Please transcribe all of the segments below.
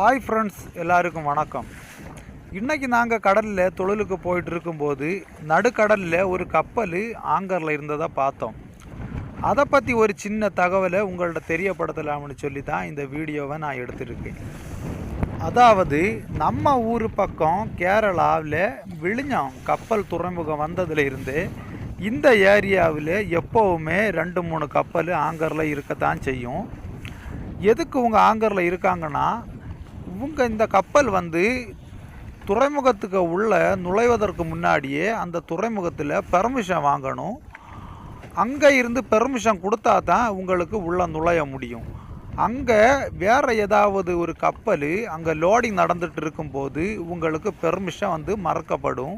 Hi friends எல்லாருக்கும் வணக்கம். இன்றைக்கி நாங்கள் கடலில் தொழிலுக்கு போயிட்டு இருக்கும்போது நடுக்கடலில் ஒரு கப்பல் ஆங்கரில் இருந்ததை பார்த்தோம். அதை பற்றி ஒரு சின்ன தகவலை உங்கள்கிட்ட தெரியப்படுத்தலாம்னு சொல்லி தான் இந்த வீடியோவை நான் எடுத்திருக்கேன். அதாவது நம்ம ஊர் பக்கம் கேரளாவில் விழிஞ்சம் கப்பல் துறைமுகம் வந்ததுலேருந்து இந்த ஏரியாவில் எப்போவுமே ரெண்டு மூணு கப்பல் ஆங்கரில் இருக்கத்தான் செய்யும். எதுக்கு உங்கள் ஆங்கரில் இருக்காங்கன்னா இவங்க இந்த கப்பல் வந்து துறைமுகத்துக்கு உள்ளே நுழைவதற்கு முன்னாடியே அந்த துறைமுகத்தில் பெர்மிஷன் வாங்கணும். அங்கே இருந்து பெர்மிஷன் கொடுத்தா தான் உங்களுக்கு உள்ளே நுழைய முடியும். அங்கே வேற ஏதாவது ஒரு கப்பல் அங்கே லோடிங் நடந்துட்டு இருக்கும்போது உங்களுக்கு பெர்மிஷன் வந்து மறக்கப்படும்.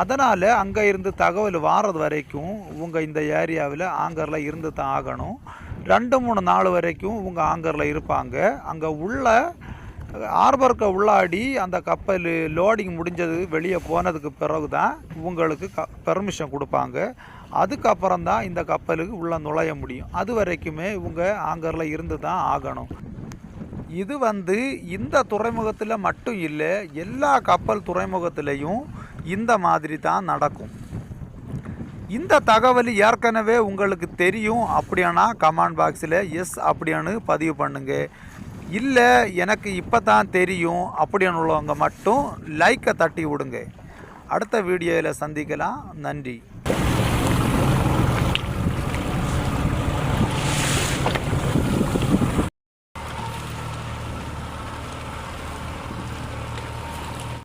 அதனால் அங்கே இருந்து தகவல் வாரது வரைக்கும் உங்கள் இந்த ஏரியாவில் ஆங்கரில் இருந்து தான் ஆகணும். ரெண்டு மூணு நாள் வரைக்கும் உங்கள் ஆங்கரில் இருப்பாங்க. அங்கே உள்ள ஹார்பருக்கு உள்ளாடி அந்த கப்பல் லோடிங் முடிஞ்சது வெளியே போனதுக்கு பிறகு தான் உங்களுக்கு க பெர்மிஷன் கொடுப்பாங்க. அதுக்கப்புறம் தான் இந்த கப்பலுக்கு உள்ளே நுழைய முடியும். அது வரைக்குமே இவங்க ஆங்கரில் இருந்து தான் ஆகணும். இது வந்து இந்த துறைமுகத்தில் மட்டும் இல்லை எல்லா கப்பல் துறைமுகத்திலையும் இந்த மாதிரி தான் நடக்கும். இந்த தகவல் ஏற்கனவே உங்களுக்கு தெரியும் அப்படியானா கமெண்ட் பாக்ஸில் எஸ் அப்படியானு பதிவு பண்ணுங்கள் இல்லை எனக்கு இப்போ தான் தெரியும் அப்படின்னு உள்ளவங்க மட்டும் லைக்கை தட்டி விடுங்க. அடுத்த வீடியோவில் சந்திக்கலாம். நன்றி.